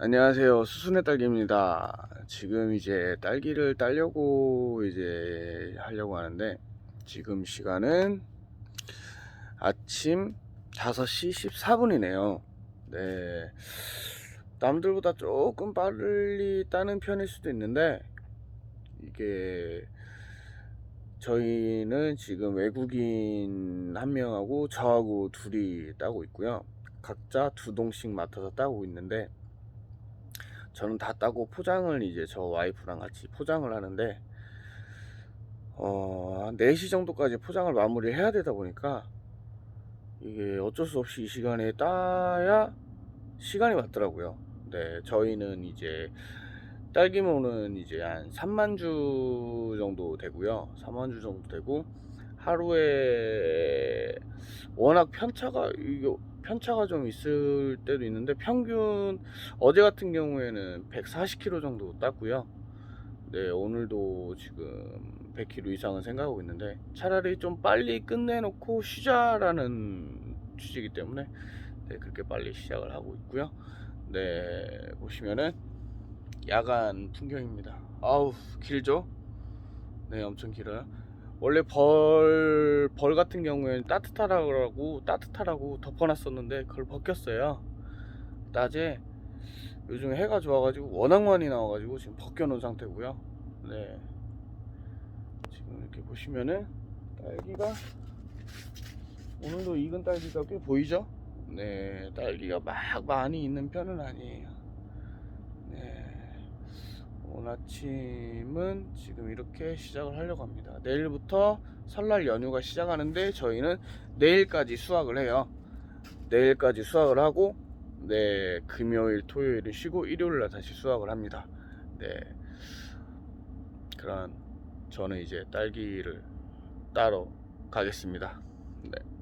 안녕하세요. 수순의 딸기입니다. 지금 이제 딸기를 따려고 이제 하려고 하는데 지금 시간은 아침 5시 14분이네요. 네. 남들보다 조금 빨리 따는 편일 수도 있는데 이게 저희는 지금 외국인 한 명하고 저하고 둘이 따고 있고요. 각자 두 동씩 맡아서 따고 있는데 저는 다 따고 포장을 이제 저 와이프랑 같이 포장을 하는데 어, 한 4시 정도까지 포장을 마무리를 해야 되다 보니까 이게 어쩔 수 없이 이 시간에 따야 시간이 맞더라고요. 네, 저희는 이제 딸기모는 이제 한 3만 주 정도 되고요. 3만 주 정도 되고 하루에 워낙 편차가 이게 편차가 좀 있을 때도 있는데 평균 어제 같은 경우에는 140kg 정도 땄고요. 네, 오늘도 지금 100kg 이상은 생각하고 있는데 차라리 좀 빨리 끝내놓고 쉬자라는 취지이기 때문에 네, 그렇게 빨리 시작을 하고 있고요. 네, 보시면은 야간 풍경입니다. 아우, 길죠? 네, 엄청 길어요. 원래 벌, 벌 같은 경우에는 따뜻하라고, 따뜻하라고 덮어놨었는데, 그걸 벗겼어요. 낮에 요즘 해가 좋아가지고 워낙 많이 나와가지고 지금 벗겨놓은 상태고요. 네. 지금 이렇게 보시면은 딸기가 오늘도 익은 딸기가 꽤 보이죠? 네, 딸기가 막 많이 있는 편은 아니에요. 아침은 지금 이렇게 시작을 하려고 합니다. 내일부터 설날 연휴가 시작하는데 저희는 내일까지 수확을 해요. 내일까지 수확을 하고 네 금요일 토요일은 쉬고 일요일 날 다시 수확을 합니다. 네 그런 저는 이제 딸기를 따러 가겠습니다. 네.